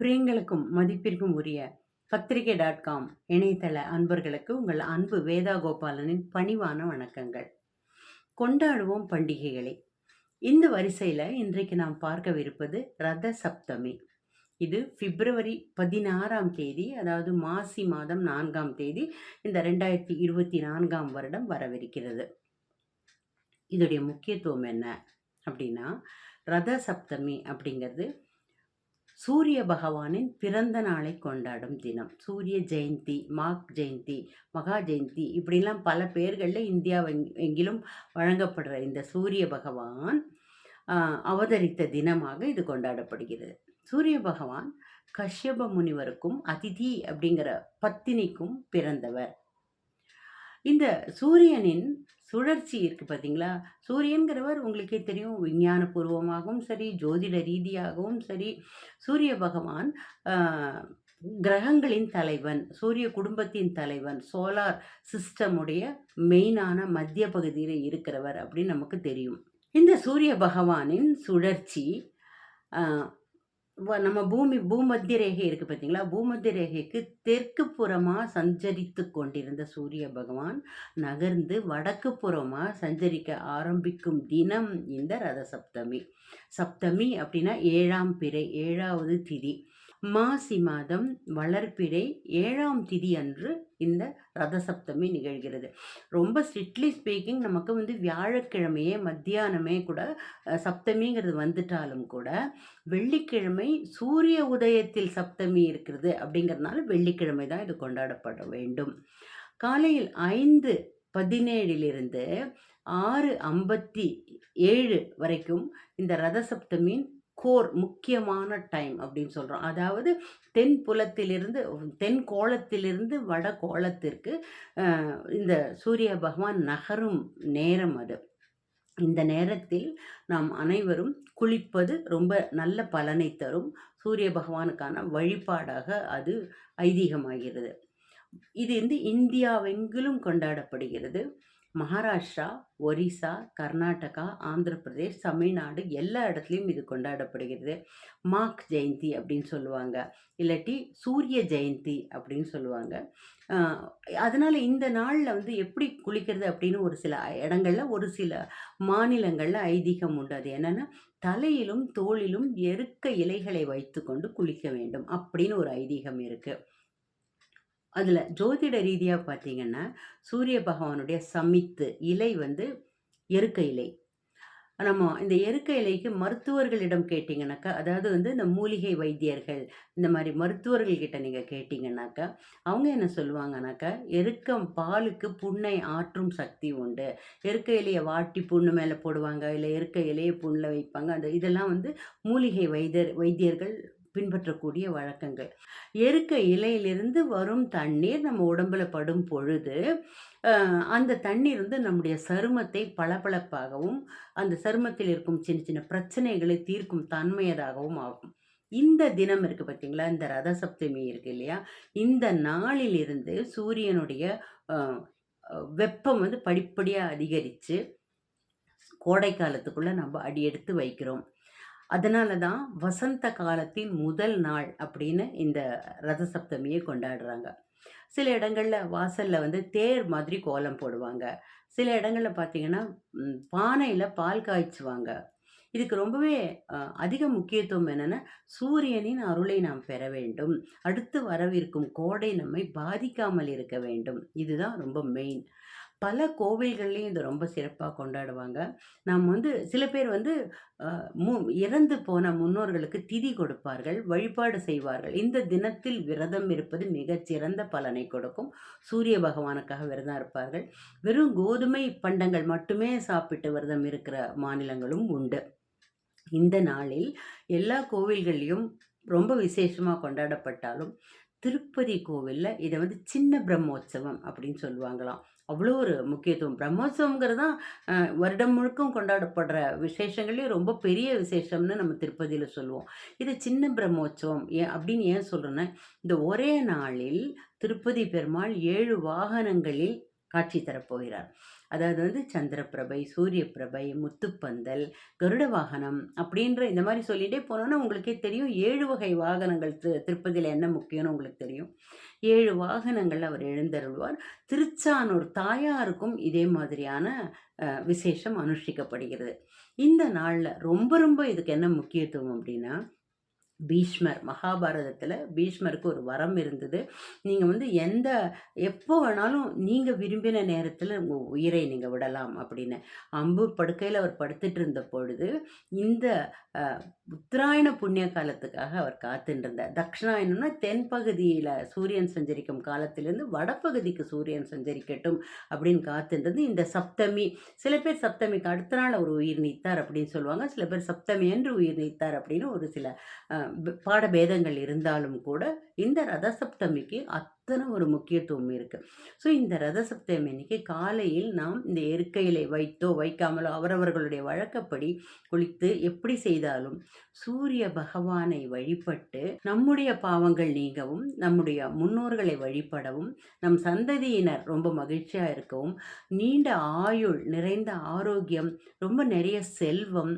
பிரியங்களுக்கும் மதிப்பிற்கும் உரிய பத்திரிகை டாட் காம் இணையதள அன்பர்களுக்கு உங்கள் அன்பு வேதா கோபாலனின் பணிவான வணக்கங்கள். கொண்டாடுவோம் பண்டிகைகளை. இந்த வரிசையில் இன்றைக்கு நாம் பார்க்கவிருப்பது ரத சப்தமி. இது பிப்ரவரி பதினாறாம் தேதி அதாவது மாசி மாதம் நான்காம் தேதி இந்த ரெண்டாயிரத்தி இருபத்தி நான்காம் வருடம் வரவிருக்கிறது. இதோடைய முக்கியத்துவம் என்ன அப்படின்னா ரத சப்தமி அப்படிங்கிறது சூரிய பகவானின் பிறந்த நாளை கொண்டாடும் தினம். சூரிய ஜெயந்தி மாக் ஜெயந்தி மகா ஜெயந்தி இப்படிலாம் பல பேர்களில் இந்தியா எங்கிலும் வழங்கப்படுற இந்த சூரிய பகவான் அவதரித்த தினமாக இது கொண்டாடப்படுகிறது. சூரிய பகவான் கஷ்யப முனிவருக்கும் அதிதி அப்படிங்கிற பத்தினிக்கும் பிறந்தவர். இந்த சூரியனின் சுழற்சி இருக்குது பார்த்தீங்களா சூரியன்கிறவர் உங்களுக்கே தெரியும் விஞ்ஞான பூர்வமாகவும் சரி ஜோதிட ரீதியாகவும் சரி சூரிய பகவான் கிரகங்களின் தலைவன் சூரிய குடும்பத்தின் தலைவன் சோலார் சிஸ்டமுடைய மெயினான மத்திய பகுதியில் இருக்கிறவர் அப்படின்னு நமக்கு தெரியும். இந்த சூரிய பகவானின் சுழற்சி நம்ம பூமி பூமத்திய ரேகை இருக்குது பார்த்தீங்களா பூமத்திய ரேகைக்கு தெற்கு புறமாக சஞ்சரித்து கொண்டிருந்த சூரிய பகவான் நகர்ந்து வடக்கு புறமாக சஞ்சரிக்க ஆரம்பிக்கும் தினம் இந்த ரத சப்தமி சப்தமி அப்படின்னா ஏழாம் பிறை ஏழாவது திதி. மாசி மாதம் வளர்ப்பிறை ஏழாம் திதி அன்று இந்த ரதசப்தமி நிகழ்கிறது. ரொம்ப ஸ்ட்ரிக்ட்லி ஸ்பீக்கிங் நமக்கு வந்து வியாழக்கிழமையே மத்தியானமே கூட சப்தமிங்கிறது வந்துட்டாலும் கூட வெள்ளிக்கிழமை சூரிய உதயத்தில் சப்தமி இருக்கிறது அப்படிங்கிறதுனால வெள்ளிக்கிழமை தான் இது கொண்டாடப்பட வேண்டும். காலையில் ஐந்து பதினேழிலிருந்து ஆறு ஐம்பத்தி ஏழு வரைக்கும் இந்த ரதசப்தமியின் கோர் முக்கியமான டைம் அப்படின்னு சொல்கிறோம் அதாவது தென் புலத்திலிருந்து தென் கோலத்திலிருந்து வட கோலத்திற்கு இந்த சூரிய பகவான் நகரும் நேரம் அது. இந்த நேரத்தில் நாம் அனைவரும் குளிப்பது ரொம்ப நல்ல பலனை தரும். சூரிய பகவானுக்கான வழிபாடாக அது ஐதீகமாகிறது. இது வந்து இந்தியாவெங்கிலும் கொண்டாடப்படுகிறது. மகாராஷ்டிரா ஒரிசா கர்நாடகா ஆந்திர பிரதேஷ் தமிழ்நாடு எல்லா இடத்துலையும் இது கொண்டாடப்படுகிறது. மாக் ஜெயந்தி அப்படின்னு சொல்லுவாங்க. இல்லாட்டி சூரிய ஜெயந்தி அப்படின்னு சொல்லுவாங்க. அதனால் இந்த நாளில் வந்து எப்படி குளிக்கிறது அப்படின்னு ஒரு சில இடங்களில் ஒரு சில மாநிலங்களில் ஐதீகம் உண்டு. அது என்னென்னா தலையிலும் தோளிலும் எருக்க இலைகளை வைத்து கொண்டு குளிக்க வேண்டும் அப்படின்னு ஒரு ஐதீகம் இருக்குது அதில் ஜோதிட ரீதியாக பார்த்தீங்கன்னா சூரிய பகவானுடைய சமித்து இலை வந்து எருக்க இலை. நம்ம இந்த எருக்க இலைக்கு மருத்துவர்களிடம் கேட்டிங்கனாக்கா அதாவது வந்து இந்த மூலிகை வைத்தியர்கள் இந்த மாதிரி மருத்துவர்கள்கிட்ட நீங்கள் கேட்டிங்கனாக்கா அவங்க என்ன சொல்லுவாங்கனாக்கா எருக்கம் பாலுக்கு புண்ணை ஆற்றும் சக்தி உண்டு. எருக்க இலையை வாட்டி புண்ணு மேலே போடுவாங்க இல்லை எருக்க இலையை புண்ணில் வைப்பாங்க. அந்த இதெல்லாம் வந்து மூலிகை வைத்தியர் வைத்தியர்கள் பின்பற்றக்கூடிய வழக்கங்கள். எருக்க இலையிலிருந்து வரும் தண்ணீர் நம்ம உடம்புல படும் பொழுது அந்த தண்ணீர் வந்து நம்முடைய சருமத்தை பளபளப்பாகவும் அந்த சருமத்தில் இருக்கும் சின்ன சின்ன பிரச்சனைகளை தீர்க்கும் தன்மையதாகவும் ஆகும். இந்த தினம் இருக்குது பார்த்தீங்களா இந்த ரத சப்தமி இருக்குது இல்லையா? இந்த நாளிலிருந்து சூரியனுடைய வெப்பம் வந்து படிப்படியாக அதிகரித்து கோடை காலத்துக்குள்ளே நம்ம அடி எடுத்து வைக்கிறோம். அதனால தான் வசந்த காலத்தின் முதல் நாள் அப்படின்னு இந்த ரத சப்தமியை கொண்டாடுறாங்க. சில இடங்களில் வாசலில் வந்து தேர் மாதிரி கோலம் போடுவாங்க. சில இடங்களில் பார்த்தீங்கன்னா பானையில் பால் காய்ச்சுவாங்க. இதுக்கு ரொம்பவே அதிக முக்கியத்துவம் என்னென்னா சூரியனின் அருளை நாம் பெற வேண்டும். அடுத்து வரவிருக்கும் கோடை நம்மை பாதிக்காமல் இருக்க வேண்டும். இதுதான் ரொம்ப மெயின் பல கோவில்கள்லேயும் இதை ரொம்ப சிறப்பாக கொண்டாடுவாங்க. நாம் வந்து சில பேர் வந்து மு இறந்து போன முன்னோர்களுக்கு திதி கொடுப்பார்கள் வழிபாடு செய்வார்கள். இந்த தினத்தில் விரதம் இருப்பது மிகச்சிறந்த பலனை கொடுக்கும். சூரிய பகவானுக்காக விரதம் இருப்பார்கள். வெறும் கோதுமை பண்டங்கள் மட்டுமே சாப்பிட்டு விரதம் இருக்கிற மாநிலங்களும் உண்டு. இந்த நாளில் எல்லா கோவில்கள்லையும் ரொம்ப விசேஷமாக கொண்டாடப்பட்டாலும் திருப்பதி கோவிலில் இதை வந்து சின்ன பிரம்மோற்சவம் அப்படின்னு சொல்லுவாங்களாம். அவ்வளோ ஒரு முக்கியத்துவம். பிரம்மோற்சவங்கிறது தான் வருடம் முழுக்கும் கொண்டாடப்படுற விசேஷங்கள்லேயும் ரொம்ப பெரிய விசேஷம்னு நம்ம திருப்பதியில் சொல்லுவோம். இது சின்ன பிரம்மோற்சவம் ஏன் அப்படின்னு ஏன் சொல்கிறேன்னா இந்த ஒரே நாளில் திருப்பதி பெருமாள் ஏழு வாகனங்களில் காட்சி தரப்போகிறார். அதாவது வந்து சந்திரப்பிரபை, சூரியப்பிரபை, முத்துப்பந்தல், கருட வாகனம் அப்படின்ற இந்த மாதிரி சொல்லிகிட்டே போனோன்னா உங்களுக்கே தெரியும் ஏழு வகை வாகனங்கள் திரு திருப்பதியில் என்ன முக்கியம்னு உங்களுக்கு தெரியும். ஏழு வாகனங்கள் அவர் எழுந்தருள்வார். திருச்சானூர் தாயாருக்கும் இதே மாதிரியான விசேஷம் அனுஷ்டிக்கப்படுகிறது. இந்த நாளில் ரொம்ப ரொம்ப இதுக்கு என்ன முக்கியத்துவம் அப்படின்னா, பீஷ்மர் மகாபாரதத்தில் பீஷ்மருக்கு ஒரு வரம் இருந்தது. நீங்கள் வந்து எந்த எப்போ வேணாலும் நீங்கள் விரும்பின நேரத்தில் உங்கள் உயிரை நீங்கள் விடலாம் அப்படின்னு. அம்பு படுக்கையில் அவர் படுத்துட்டு இருந்த பொழுது, இந்த உத்தராயண புண்ணிய காலத்துக்காக அவர் காத்துண்டிருந்தார். தக்ஷணாயணம்னா தென்பகுதியில் சூரியன் சஞ்சரிக்கும் காலத்திலேருந்து வடப்பகுதிக்கு சூரியன் சஞ்சரிக்கட்டும் அப்படின்னு காத்துன்றது இந்த சப்தமி சில பேர் சப்தமிக்கு அடுத்த நாள் அவர் உயிர் நீத்தார் அப்படின்னு சொல்லுவாங்க. சில பேர் சப்தமி என்று உயிர் நீத்தார் அப்படின்னு ஒரு சில பாடபேதங்கள் இருந்தாலும் கூட, இந்த ரதசப்தமிக்கு அத் அத்தனை ஒரு முக்கியத்துவம் இருக்குது ஸோ இந்த ரத சப்தமி அன்னைக்கு காலையில் நாம் இந்த இருக்கையிலே வைத்தோ, வைக்காமலோ அவரவர்களுடைய வழக்கப்படி குளித்து எப்படி செய்தாலும் சூரிய பகவானை வழிபட்டு, நம்முடைய பாவங்கள் நீங்கவும், நம்முடைய முன்னோர்களை வழிபடவும், நம் சந்ததியினர் ரொம்ப மகிழ்ச்சியாக இருக்கவும், நீண்ட ஆயுள், நிறைந்த ஆரோக்கியம், ரொம்ப நிறைய செல்வம்,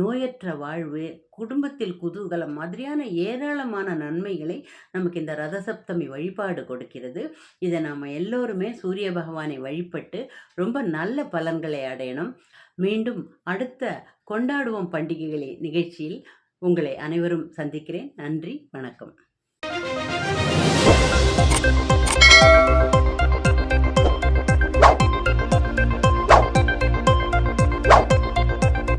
நோயற்ற வாழ்வு, குடும்பத்தில் குதூகலம் மாதிரியான ஏராளமான நன்மைகளை நமக்கு இந்த ரத சப்தமி வழிபாடு கொடுக்கிறது. இதை நாம எல்லோருமே சூரிய பகவானை வழிபட்டு ரொம்ப நல்ல பலன்களை அடையணும். மீண்டும் அடுத்த கொண்டாடுவோம் பண்டிகைகளை நிகழ்ச்சியில் உங்களை அனைவரும் சந்திக்கிறேன். நன்றி, வணக்கம்.